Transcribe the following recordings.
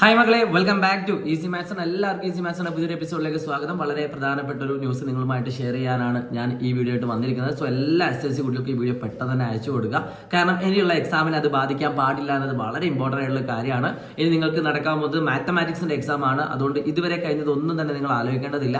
Hi മക്കളെ welcome back to easy മാത്സൺ എല്ലാവർക്കും ഈസി മാത്സിന്റെ പുതിയൊരു എപ്പിസോഡിലേക്ക് സ്വാഗതം. വളരെ പ്രധാനപ്പെട്ട ഒരു ന്യൂസ് നിങ്ങളുമായിട്ട് ഷെയർ ചെയ്യാനാണ് ഞാൻ ഈ വീഡിയോ ആയിട്ട് വന്നിരിക്കുന്നത്. സോ എല്ലാ എസ് എൽ സി കുട്ടികൾക്കും ഈ വീഡിയോ പെട്ടെന്ന് തന്നെ അയച്ചു കൊടുക്കുക. കാരണം ഇനിയുള്ള എക്സാമിന് അത് ബാധിക്കാൻ പാടില്ല എന്നത് വളരെ ഇമ്പോർട്ടന്റ് ആയിട്ടുള്ള കാര്യമാണ്. ഇനി നിങ്ങൾക്ക് നടക്കാൻ പോകുന്നത് മാത്തമാറ്റിക്സിന്റെ എക്സാം ആണ്. അതുകൊണ്ട് ഇതുവരെ കഴിഞ്ഞതൊന്നും തന്നെ നിങ്ങൾ ആലോചിക്കേണ്ടതില്ല.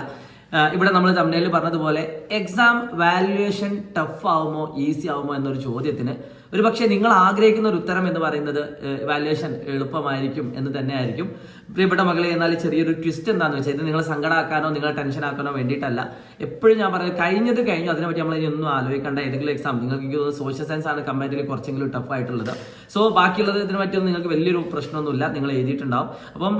ഇവിടെ നമ്മൾ തമിഴിൽ പറഞ്ഞതുപോലെ എക്സാം വാല്യുവേഷൻ ടഫ് ആവുമോ ഈസി ആവുമോ എന്നൊരു ചോദ്യത്തിന് ഒരു പക്ഷേ നിങ്ങൾ ആഗ്രഹിക്കുന്ന ഒരു ഉത്തരം എന്ന് പറയുന്നത് വാല്യുവേഷൻ എളുപ്പമായിരിക്കും എന്ന് തന്നെ ആയിരിക്കും പ്രിയപ്പെട്ട മകളെ എന്നാൽ ചെറിയൊരു ട്വിസ്റ്റ് എന്താണെന്ന് വെച്ചാൽ ഇത് നിങ്ങളെ സങ്കടമാക്കാനോ നിങ്ങളെ ടെൻഷൻ ആക്കാനോ വേണ്ടിയിട്ടല്ല. എപ്പോഴും ഞാൻ പറയുന്നത് കഴിഞ്ഞത് കഴിഞ്ഞു അതിനെപ്പറ്റി നമ്മൾ ഇനി ഒന്നും ആലോചിക്കേണ്ട. ഏതെങ്കിലും എക്സാം നിങ്ങൾക്ക് തോന്നുന്നു സോഷ്യൽ സയൻസ് ആണ് കമ്പാരിറ്റീവ്ലി കുറച്ചെങ്കിലും ടഫ് ആയിട്ടുള്ളത്. സോ ബാക്കിയുള്ളത് ഇതിനെ പറ്റിയൊന്നും നിങ്ങൾക്ക് വലിയൊരു പ്രശ്നമൊന്നുമില്ല. നിങ്ങൾ എഴുതിയിട്ടുണ്ടാവും. അപ്പം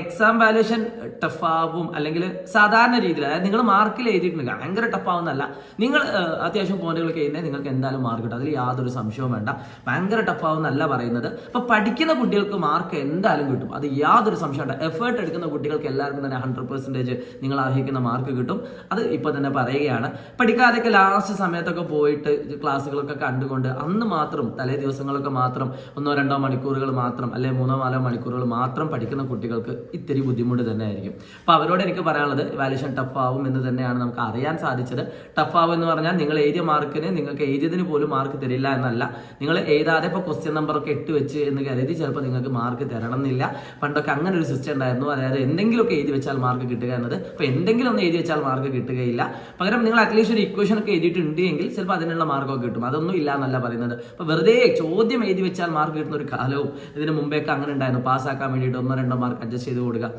എക്സാം വാല്യുവേഷൻ ടഫ് ആവും അല്ലെങ്കിൽ സാധാരണ രീതിയിൽ അതായത് നിങ്ങൾ മാർക്കിൽ എഴുതിയിട്ടുണ്ട്. ഭയങ്കര ടഫ് ആവുന്നല്ല നിങ്ങൾ അത്യാവശ്യം പോയിന്റുകളൊക്കെ എഴുതുന്നത് നിങ്ങൾക്ക് എന്തായാലും മാർക്ക് കിട്ടും. അതിൽ യാതൊരു സംശയവും വേണ്ട. ഭയങ്കര ടഫ് ആവുന്നല്ല പറയുന്നത്. അപ്പൊ പഠിക്കുന്ന കുട്ടികൾക്ക് മാർക്ക് എന്തായാലും കിട്ടും. അത് യാതൊരു സംശയം വേണ്ട. എഫേർട്ട് എടുക്കുന്ന കുട്ടികൾക്ക് എല്ലാവർക്കും തന്നെ ഹൺഡ്രഡ് പെർസെന്റേജ് നിങ്ങൾ ആഗ്രഹിക്കുന്ന മാർക്ക് കിട്ടും. അത് ഇപ്പൊ തന്നെ പറയുകയാണ്. പഠിക്കാതെയൊക്കെ ലാസ്റ്റ് സമയത്തൊക്കെ പോയിട്ട് ക്ലാസ്സുകളൊക്കെ കണ്ടുകൊണ്ട് അന്ന് മാത്രം തലേ ദിവസങ്ങളൊക്കെ മാത്രം ഒന്നോ രണ്ടോ മണിക്കൂറുകൾ മാത്രം അല്ലെ മൂന്നോ നാലോ മണിക്കൂറുകൾ മാത്രം പഠിക്കുന്ന കുട്ടികൾക്ക് ഇത്തിരി ബുദ്ധിമുട്ട് തന്നെ ആയിരിക്കും. അപ്പൊ അവരോട് എനിക്ക് പറയാനുള്ളത് വാലേഷൻ ടഫ് ആവും എന്ന് തന്നെയാണ് നമുക്ക് അറിയാൻ സാധിച്ചത്. ടഫ് ആവും എന്ന് പറഞ്ഞാൽ നിങ്ങൾ എഴുതിയ മാർക്കിന് നിങ്ങൾക്ക് എഴുതിയതിന് പോലും മാർക്ക് തരില്ല എന്നല്ല. നിങ്ങൾ എഴുതാതെ ഇപ്പോൾ ക്വസ്റ്റ്യൻ നമ്പർ ഒക്കെ ഇട്ട് വെച്ച് എന്ന് കരുതി ചിലപ്പോൾ നിങ്ങൾക്ക് മാർക്ക് തരണം എന്നില്ല. പണ്ടൊക്കെ അങ്ങനെ ഒരു സിസ്റ്റം ഉണ്ടായിരുന്നു. അതായത് എന്തെങ്കിലുമൊക്കെ എഴുതി വെച്ചാൽ മാർക്ക് കിട്ടുക എന്നത്. അപ്പോൾ എന്തെങ്കിലും ഒന്ന് എഴുതി വെച്ചാൽ മാർക്ക് കിട്ടുകയില്ല. പകരം നിങ്ങൾ അറ്റ്ലീസ്റ്റ് ഒരു ഇക്വേഷൻ ഒക്കെ എഴുതിയിട്ടുണ്ട് എങ്കിൽ ചിലപ്പോൾ അതിനുള്ള മാർക്കൊക്കെ കിട്ടും. അതൊന്നും ഇല്ല എന്നല്ല പറയുന്നത്. അപ്പോൾ വെറുതെ ചോദ്യം എഴുതി വെച്ചാൽ മാർക്ക് കിട്ടുന്ന ഒരു കാലവും ഇതിന് മുമ്പേക്ക് അങ്ങനെ ഉണ്ടായിരുന്നു. പാസ്സാക്കാൻ വേണ്ടിയിട്ട് ഒന്നോ രണ്ടോ മാർക്ക് അഡ്ജസ്റ്റ് ചെയ്ത് കൊടുക്കുക.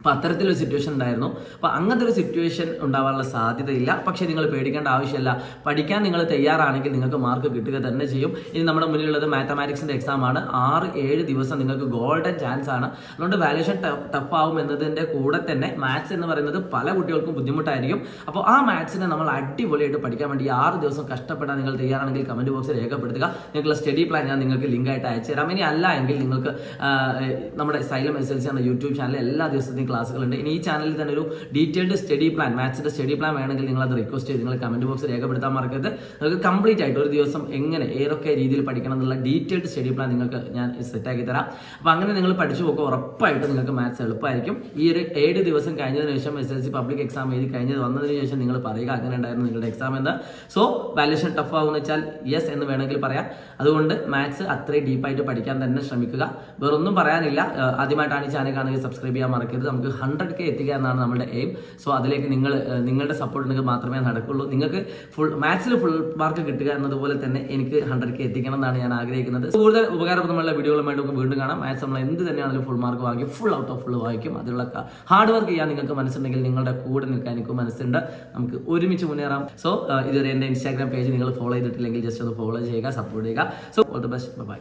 അപ്പോൾ അത്തരത്തിലൊരു സിറ്റുവേഷൻ ഉണ്ടായിരുന്നു. അപ്പോൾ അങ്ങനത്തെ ഒരു സിറ്റുവേഷൻ ഉണ്ടാവാനുള്ള സാധ്യതയില്ല. പക്ഷേ നിങ്ങൾ പേടിക്കേണ്ട ആവശ്യമില്ല. പഠിക്കാൻ നിങ്ങൾ തയ്യാറാണെങ്കിൽ നിങ്ങൾക്ക് മാർക്ക് കിട്ടുക തന്നെ ചെയ്യും. ഇനി നമ്മുടെ മുന്നിലുള്ളത് മാത്തമാറ്റിക്സിന്റെ എക്സാം ആണ്. ആറ് ഏഴ് ദിവസം നിങ്ങൾക്ക് ഗോൾഡൻ ചാൻസ് ആണ്. അതുകൊണ്ട് വാല്യൂഷൻ ടഫ് ആവും എന്നതിന്റെ കൂടെ തന്നെ മാത്സ് എന്ന് പറയുന്നത് പല കുട്ടികൾക്കും ബുദ്ധിമുട്ടായിരിക്കും. അപ്പോൾ ആ മാത്സിനെ നമ്മൾ അടിപൊളിയായിട്ട് പഠിക്കാൻ വേണ്ടി ആറ് ദിവസം കഷ്ടപ്പെടാൻ നിങ്ങൾ തയ്യാറാണെങ്കിൽ കമന്റ് ബോക്സിൽ രേഖപ്പെടുത്തുക. നിങ്ങളുടെ സ്റ്റഡി പ്ലാൻ ഞാൻ നിങ്ങൾക്ക് ലിങ്ക് ആയിട്ട് അയച്ചു തരാം ഇനി അല്ല എങ്കിൽ നിങ്ങൾക്ക് നമ്മുടെ സൈലം എസ് എൽ സി എന്ന യൂട്യൂബ് ചാനൽ എല്ലാ ദിവസത്തെയും ക്ലാസ്സുകളുണ്ട്. ഇനി ഈ ചാനലിൽ തന്നെ ഒരു ഡീറ്റെയിൽഡ് സ്റ്റഡി പ്ലാൻ മാത്സിന്റെ സ്റ്റഡി പ്ലാൻ വേണമെങ്കിൽ നിങ്ങൾ അത് റിക്വസ്റ്റ് ചെയ്ത് നിങ്ങൾ കമന്റ് ബോക്സ് രേഖപ്പെടുത്താൻ മറക്കരുത്. നിങ്ങൾക്ക് കംപ്ലീറ്റ് ആയിട്ട് ഒരു ദിവസം എങ്ങനെ ഏതൊക്കെ രീതിയിൽ പഠിക്കണം എന്നുള്ള ഡീറ്റെയിൽഡ് സ്റ്റഡി പ്ലാൻ നിങ്ങൾക്ക് ഞാൻ സെറ്റ് സെറ്റാക്കി തരാം. അപ്പോൾ അങ്ങനെ നിങ്ങൾ പഠിച്ചു പോകുക ഉറപ്പായിട്ട് നിങ്ങൾക്ക് മാത്സ് എളുപ്പമായിരിക്കും. ഈ ഒരു ഏഴ് ദിവസം കഴിഞ്ഞതിന് ശേഷം S L C public exam എഴുതി കഴിഞ്ഞത് വന്നതിന് ശേഷം നിങ്ങൾ പറയുക അങ്ങനെ ഉണ്ടായിരുന്നു നിങ്ങളുടെ എക്സാം എന്ന്. സോ വാല്യൂഷൻ ടഫ് ആവുമെന്ന് വെച്ചാൽ യെസ് എന്ന് വേണമെങ്കിൽ പറയാം. അതുകൊണ്ട് മാത്സ് അത്രയും ഡീപ്പായിട്ട് പഠിക്കാൻ തന്നെ ശ്രമിക്കുക. വേറൊന്നും പറയാനില്ല. ആദ്യമായിട്ടാണ് ഈ ചാനൽ കാണുക സബ്സ്ക്രൈബ് ചെയ്യാൻ മറക്കരുത്. നമുക്ക് ഹൺഡ്രഡ് കെ എത്തിക്കുക എന്നാണ് നമ്മുടെ എയിം സോ അതിലേക്ക് നിങ്ങൾ നിങ്ങളുടെ സപ്പോർട്ട് നിങ്ങൾക്ക് മാത്രമേ നടക്കുള്ളൂ. നിങ്ങൾക്ക് ഫുൾ മാത്സിൽ ഫുൾ മാർക്ക് കിട്ടുക എന്നതുപോലെ തന്നെ എനിക്ക് ഹൺഡ്രഡ് കെ എത്തിക്കണം എന്നാണ് ഞാൻ ആഗ്രഹിക്കുന്നത്. കൂടുതൽ ഉപകാരപ്രദമുള്ള വീഡിയോകളുമായിട്ട് നമുക്ക് വീണ്ടും കാണാം. മാത്സ് നമ്മൾ എന്ത് തന്നെയാണെങ്കിലും ഫുൾ മാർക്ക് വാങ്ങി ഫുൾ ഔട്ട് ഓഫ് ഫുൾ വായിക്കും അതിലുള്ള ഹാർഡ് വർക്ക് ചെയ്യാൻ നിങ്ങൾക്ക് മനസ്സുണ്ടെങ്കിൽ നിങ്ങളുടെ കൂടെ നിൽക്കാൻ എനിക്ക് മനസ്സുണ്ട്. നമുക്ക് ഒരുമിച്ച് മുന്നേറാം. സോ ഇതുവരെ എന്റെ ഇൻസ്റ്റാഗ്രാം പേജ് നിങ്ങൾ ഫോളോ ചെയ്തിട്ടില്ലെങ്കിൽ ജസ്റ്റ് ഒന്ന് ഫോളോ ചെയ്യുക സപ്പോർട്ട് ചെയ്യുക. So all the best bye